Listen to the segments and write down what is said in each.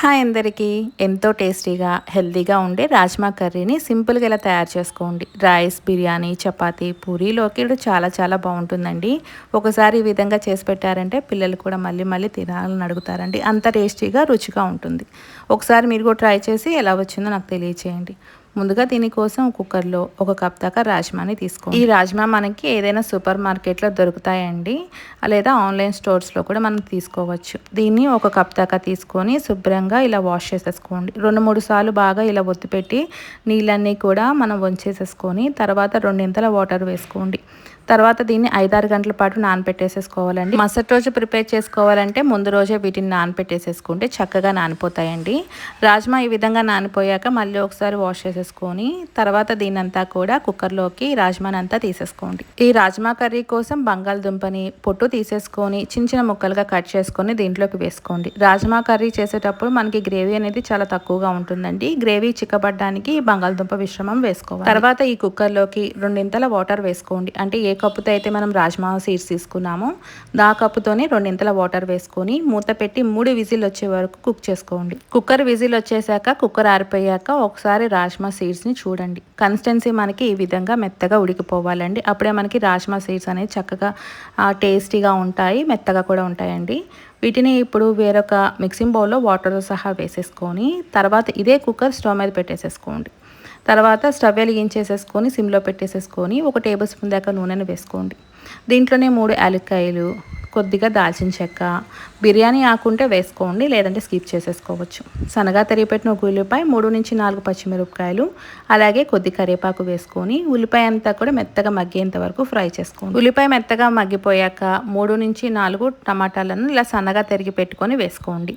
Hi అందరికీ. ఎంతో టేస్టీగా హెల్తీగా ఉండే రాజ్మా కర్రీని సింపుల్గా ఇలా తయారు చేసుకోండి. రైస్ బిర్యానీ చపాతి పూరీలోకి చాలా చాలా బాగుంటుందండి. ఒకసారి ఈ విధంగా చేసి పెట్టారంటే పిల్లలు కూడా మళ్ళీ మళ్ళీ తినాలని అడుగుతారండి. అంత టేస్టీగా రుచిగా ఉంటుంది. ఒకసారి మీరు కూడా ట్రై చేసి ఎలా వచ్చిందో నాకు తెలియచేయండి. ముందుగా దీనికోసం కుక్కర్లో ఒక కప్ దాకా రాజ్మాని తీసుకోండి. ఈ రాజ్మా మనకి ఏదైనా సూపర్ మార్కెట్లో దొరుకుతాయండి. లేదా ఆన్లైన్ స్టోర్స్లో కూడా మనం తీసుకోవచ్చు. దీన్ని ఒక కప్ దాకా తీసుకొని శుభ్రంగా ఇలా వాష్ చేసేసుకోండి. రెండు మూడు సార్లు బాగా ఇలా ఒత్తిపెట్టి నీళ్ళన్నీ కూడా మనం వంచేసేసుకొని తర్వాత రెండింతల వాటర్ వేసుకోండి. తర్వాత దీన్ని ఐదారు గంటల పాటు నానపెట్టేసేసుకోవాలండి. మరుసటి రోజు ప్రిపేర్ చేసుకోవాలంటే ముందు రోజే వీటిని నానపెట్టేసేసుకుంటే చక్కగా నానిపోతాయండి. రాజ్మా ఈ విధంగా నానిపోయాక మళ్ళీ ఒకసారి వాష్ చేసేసుకొని తర్వాత దీనంతా కూడా కుక్కర్లోకి రాజ్మానంతా తీసేసుకోండి. ఈ రాజ్మా కర్రీ కోసం బంగాళదుంపని పొట్టు తీసేసుకొని చిన్న చిన్న ముక్కలుగా కట్ చేసుకొని దీంట్లోకి వేసుకోండి. రాజ్మా కర్రీ చేసేటప్పుడు మనకి గ్రేవీ అనేది చాలా తక్కువగా ఉంటుందండి. గ్రేవీ చిక్కబడ్డానికి బంగాళదుంప మిశ్రమం వేసుకోవాలి. తర్వాత ఈ కుక్కర్లోకి రెండింతల వాటర్ వేసుకోండి. అంటే ఏ ఏ కప్పుతో అయితే మనం రాజ్మా సీడ్స్ తీసుకున్నామో. దా కప్పుతోనే రెండింతల వాటర్ వేసుకొని మూత పెట్టి మూడు విజిల్ వచ్చే వరకు కుక్ చేసుకోండి. కుక్కర్ విజిల్ వచ్చేసాక కుక్కర్ ఆరిపోయాక ఒకసారి రాజ్మా సీడ్స్ని చూడండి. కన్సిస్టెన్సీ మనకి ఈ విధంగా మెత్తగా ఉడికిపోవాలండి. అప్పుడే మనకి రాజ్మా సీడ్స్ అనేవి చక్కగా టేస్టీగా ఉంటాయి మెత్తగా కూడా ఉంటాయండి. వీటిని ఇప్పుడు వేరొక మిక్సింగ్ బౌల్లో వాటర్తో సహా వేసేసుకొని తర్వాత ఇదే కుక్కర్ స్టవ్ మీద పెట్టేసేసుకోండి. తర్వాత స్టవ్ వెలిగించేసేసుకొని సిమ్లో పెట్టేసేసుకొని ఒక టేబుల్ స్పూన్ దాకా నూనెను వేసుకోండి. దీంట్లోనే మూడు యాలక్కాయలు కొద్దిగా దాల్చిన చెక్క బిర్యానీ ఆకుంటే వేసుకోండి లేదంటే స్కిప్ చేసేసుకోవచ్చు. సన్నగా తరిగిపెట్టిన ఒక ఉల్లిపాయ మూడు నుంచి నాలుగు పచ్చిమిరపకాయలు అలాగే కొద్ది కరివేపాకు వేసుకొని ఉల్లిపాయ అంతా కూడా మెత్తగా మగ్గేంత వరకు ఫ్రై చేసుకోండి. ఉల్లిపాయ మెత్తగా మగ్గిపోయాక మూడు నుంచి నాలుగు టమాటాలను ఇలా సన్నగా తరిగి పెట్టుకొని వేసుకోండి.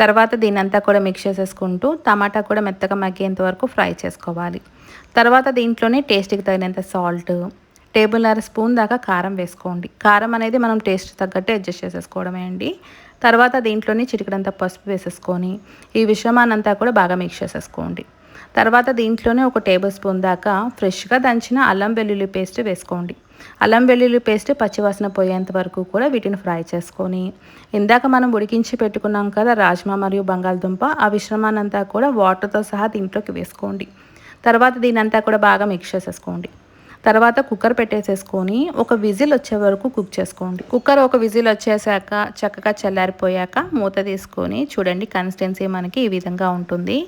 తర్వాత దీనంతా కూడా మిక్స్ చేసేసుకుంటూ టమాటా కూడా మెత్తగా మగ్గేంత వరకు ఫ్రై చేసుకోవాలి. తర్వాత దీంట్లోనే టేస్ట్కి తగినంత సాల్ట్ టేబుల్నర స్పూన్ దాకా కారం వేసుకోండి. కారం అనేది మనం టేస్ట్ తగ్గట్టు అడ్జస్ట్ చేసేసుకోవడమే అండి. తర్వాత దీంట్లోనే చిటికడంత పసుపు వేసేసుకొని ఈ విషమానంతా కూడా బాగా మిక్స్ చేసేసుకోండి. తర్వాత దీంట్లోనే ఒక టేబుల్ స్పూన్ దాకా ఫ్రెష్గా దంచిన అల్లం వెల్లుల్లి పేస్ట్ వేసుకోండి. అల్లం వెల్లుల్లి పేస్ట్ పచ్చివాసన పోయేంత వరకు కూడా వీటిని ఫ్రై చేసుకొని ఇందాక మనం ఉడికించి పెట్టుకున్నాం కదా రాజ్మా మరియు బంగాళదుంప ఆ విశ్రమానంతా కూడా వాటర్తో సహా దీంట్లోకి వేసుకోండి. తర్వాత దీనంతా కూడా బాగా మిక్స్ చేసేసుకోండి. తర్వాత కుక్కర్ పెట్టేసేసుకొని ఒక విజిల్ వచ్చే వరకు కుక్ చేసుకోండి. కుక్కర్ ఒక విజిల్ వచ్చేసాక చక్కగా చల్లారిపోయాక మూత తీసుకొని చూడండి కన్సిస్టెన్సీ మనకి ఈ విధంగా ఉంటుంది.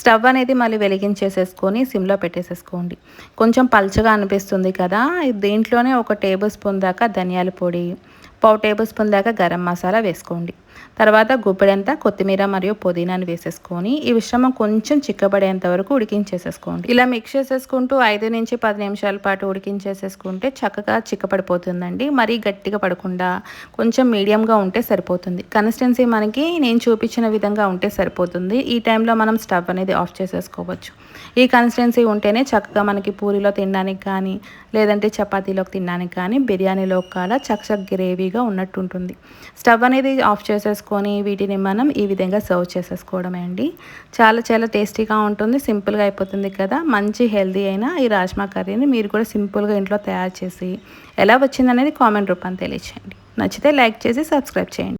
స్టవ్ అనేది మళ్ళీ వెలిగించేసేసుకొని సిమ్లో పెట్టేసేసుకోండి. కొంచెం పల్చగా అనిపిస్తుంది కదా దీంట్లోనే ఒక టేబుల్ స్పూన్ దాకా ధనియాల పొడి పావు టేబుల్ స్పూన్ దాకా గరం మసాలా వేసుకోండి. తర్వాత గుప్పెడంతా కొత్తిమీర మరియు పుదీనాను వేసేసుకొని ఈ మిశ్రమం కొంచెం చిక్కబడేంత వరకు ఉడికించేసేసుకోండి. ఇలా మిక్స్ చేసేసుకుంటూ ఐదు నుంచి పది నిమిషాల పాటు ఉడికించేసేసుకుంటే చక్కగా చిక్కపడిపోతుందండి మరీ గట్టిగా పడకుండా కొంచెం మీడియంగా ఉంటే సరిపోతుంది. కన్సిస్టెన్సీ మనకి నేను చూపించిన విధంగా ఉంటే సరిపోతుంది. ఈ టైంలో మనం స్టవ్ అనేది ఆఫ్ చేసేసుకోవచ్చు. ఈ కన్సిస్టెన్సీ ఉంటేనే చక్కగా మనకి పూరిలో తినడానికి కానీ లేదంటే చపాతీలోకి తినడానికి కానీ బిర్యానీలో కాల చక్కచక్క గ్రేవీగా ఉన్నట్టు ఉంటుంది స్టవ్ అనేది ఆఫ్ చేసేసుకొని వీటిని మనం ఈ విధంగా సర్వ్ చేసేసుకోవడమే అండి. చాలా చాలా టేస్టీగా ఉంటుంది సింపుల్గా అయిపోతుంది కదా. మంచి హెల్దీ అయిన ఈ రాజ్మా కర్రీని మీరు కూడా సింపుల్గా ఇంట్లో తయారు చేసి ఎలా వచ్చిందనేది కామెంట్ రూపాన్ని తెలియచేయండి. నచ్చితే లైక్ చేసి సబ్స్క్రైబ్ చేయండి.